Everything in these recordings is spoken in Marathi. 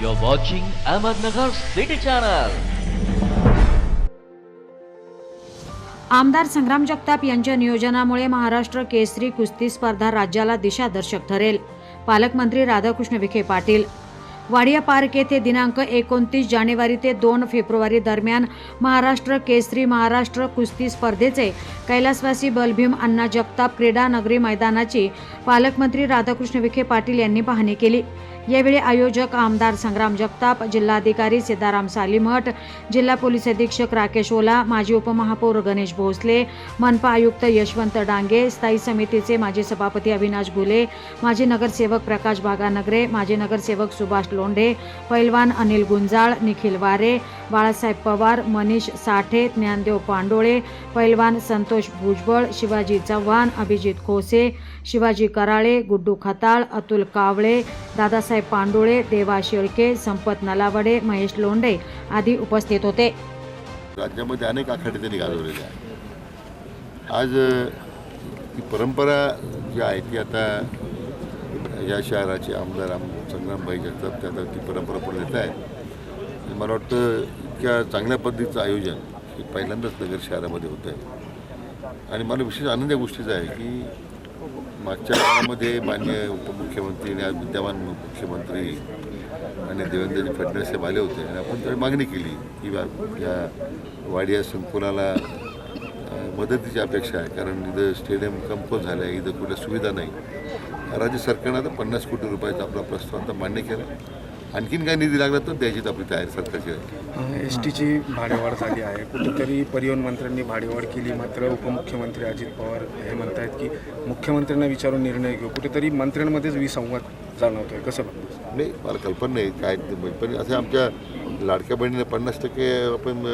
You're watching Ahmednagar City Channel. आमदार संग्राम जगताप यांच्या नियोजनामुळे महाराष्ट्र केसरी कुस्ती स्पर्धा राज्याला दिशादर्शक ठरेल. पालकमंत्री राधाकृष्ण विखे पाटील. वाडिया पार्क येथे दिनांक एकोणतीस जानेवारी ते दोन फेब्रुवारी दरम्यान महाराष्ट्र केसरी महाराष्ट्र कुस्ती स्पर्धेचे कैलासवासी बलभीम अण्णा जगताप क्रीडा नगरी मैदानाची पालकमंत्री राधाकृष्ण विखे पाटील यांनी पाहणी केली. यावेळी आयोजक आमदार संग्राम जगताप जिल्हाधिकारी सिद्धाराम सालीमठ जिल्हा पोलीस अधीक्षक राकेश ओला माजी उपमहापौर गणेश भोसले मनपा आयुक्त यशवंत डांगे स्थायी समितीचे माजी सभापती अविनाश घुले माजी नगरसेवक प्रकाश भागानगरे माजी नगरसेवक सुभाष लोंढे पैलवान अनिल गुंजाळ निखिल वारे बाळासाहेब पवार मनीष साठे ज्ञानदेव पांडोळे पैलवान संतोष भुजबळ शिवाजी चव्हाण अभिजित खोसे शिवाजी कराळे गुड्डू खताळ अतुल कावळे दादासाहेब पांडोळे देवा शेळके संपत नलावडे महेश लोंढे आदी उपस्थित होते. राज्यामध्ये अनेक आखाडे त्यांनी गाजवलेले आहेत. आज ती ही परंपरा जी आहे ती आता या शहराचे आमदार आम संग्रामभाई जगताप त्या ती परंपरा पुढे देत आहेत मला वाटतं इतक्या चांगल्या पद्धतीचं आयोजन हे पहिल्यांदाच नगर शहरामध्ये होतं आहे आणि मला विशेष आनंद या गोष्टीचा आहे की मागच्या काळामध्ये मान्य उपमुख्यमंत्री आणि आज विद्यमान मुख्यमंत्री आणि देवेंद्रजी फडणवीस साहेब आले होते आणि आपण त्यावेळी मागणी केली की या वाडिया संकुलाला मदतीची अपेक्षा आहे. कारण इथं स्टेडियम कंपोज झालं आहे इथं कुठल्या सुविधा नाही. राज्य सरकारनं आता पन्नास कोटी रुपयाचा आपला प्रस्ताव आता मान्य केला. आणखीन काय निधी लागला तर द्यायचीच आपली तयारी सरकारची आहे. एस टीची भाडेवाढ झाली आहे. कुठेतरी परिवहन मंत्र्यांनी भाडेवाढ केली मात्र उपमुख्यमंत्री अजित पवार हे म्हणतायत की मुख्यमंत्र्यांना विचारून निर्णय घेऊ. कुठेतरी मंत्र्यांमध्येच विसंवाद जाणवतोय. कसं बघतो नाही मला कल्पना नाही काय पण असं आमच्या लाडक्या बहिणीला पन्नास टक्के आपण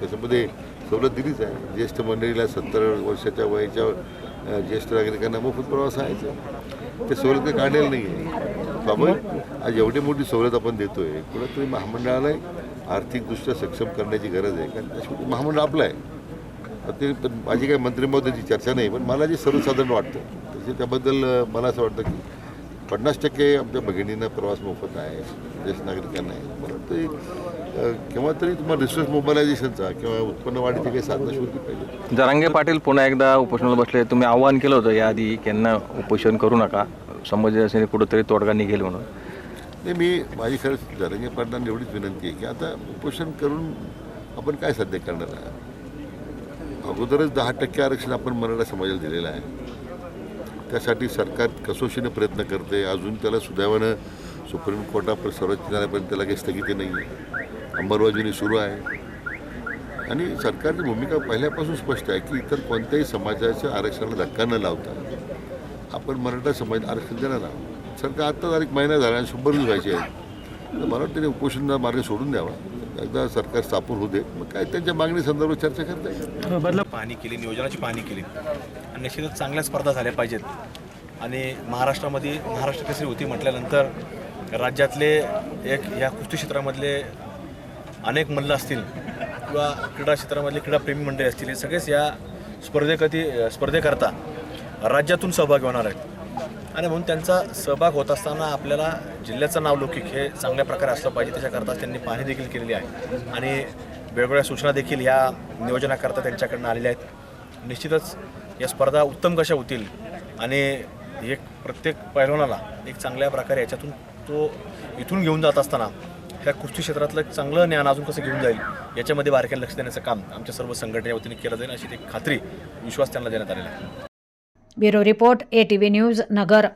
त्याच्यामध्ये सवलत दिलीच आहे. ज्येष्ठ मंडळीला सत्तर वर्षाच्या वयाच्या ज्येष्ठ नागरिकांना मोफत प्रवास आहे. ते सवलत काही काढलेलं नाही आहे स्वाभाविक आज एवढी मोठी सवलत आपण देतोय कुठंतरी महामंडळाला आर्थिकदृष्ट्या सक्षम करण्याची गरज आहे. कारण त्याशिवाय महामंडळ आपलं आहे. ते पण माझी काही मंत्रिमहोदयाची चर्चा नाही पण मला जे सर्वसाधारण वाटतं तसे त्याबद्दल मला असं वाटतं की पन्नास टक्के आमच्या भगिनींना प्रवास मोफत आहे ज्येष्ठ नागरिकांना आहे. वाटतं अ, केव्हा तरी तुम्हाला रिसोर्स मोबालायझेशनचा किंवा उत्पन्न वाढीची काही साधनं शोधली पाहिजे जरांगे पाटील पुन्हा एकदा उपोषणाला बसले. तुम्ही आव्हान केलं होतं याआधी की यांना उपोषण करू नका. संभाजी असेल कुठंतरी तोडगा निघेल म्हणून. नाही मी माझी खरंच जरंगे पाटलांना एवढीच विनंती आहे की आता उपोषण करून आपण काय साध्य करणार आहे अगोदरच दहा टक्के आरक्षण आपण मराठा समाजाला दिलेलं आहे. त्यासाठी सरकार कसोशीने प्रयत्न करते. अजून त्याला सुदैवानं सुप्रीम कोर्टापर्यंत सर्वोच्च न्यायालयापर्यंत त्याला काही स्थगिती नाही आहे. अंमलबजावणी सुरू आहे. आणि सरकारची भूमिका पहिल्यापासून स्पष्ट आहे की इतर कोणत्याही समाजाच्या आरक्षणाला धक्का न लावता आपण मराठा समाज आरक्षण देणार आहोत. सरकार आत्ता तारीख महिना झाला आणि शंभर दिवस व्हायचे आहेत. तर मला वाटतं उपोषणाचा मार्ग सोडून द्यावा. एकदा सरकार स्थापन होऊ दे. मग काय त्यांच्या मागणी संदर्भात चर्चा करता येईल. हो, पाणी केली नियोजनाची पाहणी केली. आणि निश्चितच चांगल्या स्पर्धा झाल्या पाहिजेत. आणि महाराष्ट्रामध्ये महाराष्ट्र केसरी होती म्हटल्यानंतर राज्यातले एक या कुस्ती क्षेत्रामधले अनेक मल्ल असतील किंवा क्रीडा क्षेत्रामधले क्रीडाप्रेमी मंडळी असतील हे सगळेच या स्पर्धेकधी स्पर्धेकरता राज्यातून सहभागी होणार आहेत. आणि म्हणून त्यांचा सहभाग होत असताना आपल्याला जिल्ह्याचं नाव लौकिक हे चांगल्या प्रकारे असलं पाहिजे. त्याच्याकरता त्यांनी पाहणी देखील केलेली आहे. आणि वेगवेगळ्या सूचना देखील ह्या नियोजनाकरता त्यांच्याकडनं आलेल्या आहेत. निश्चितच या स्पर्धा उत्तम कशा होतील आणि एक प्रत्येक पैलवानाला एक चांगल्या प्रकारे याच्यातून तो इथून घेऊन जात असताना ह्या कुस्ती क्षेत्रातलं एक चांगलं ज्ञान अजून कसं घेऊन जाईल याच्यामध्ये बारक्यानं लक्ष देण्याचं काम आमच्या सर्व संघटनेच्या वतीने केलं जाईल अशी एक खात्री विश्वास त्यांना देण्यात आलेला आहे. બ્યુરો રિપોર્ટ એટીવી ન્યૂઝ નગર.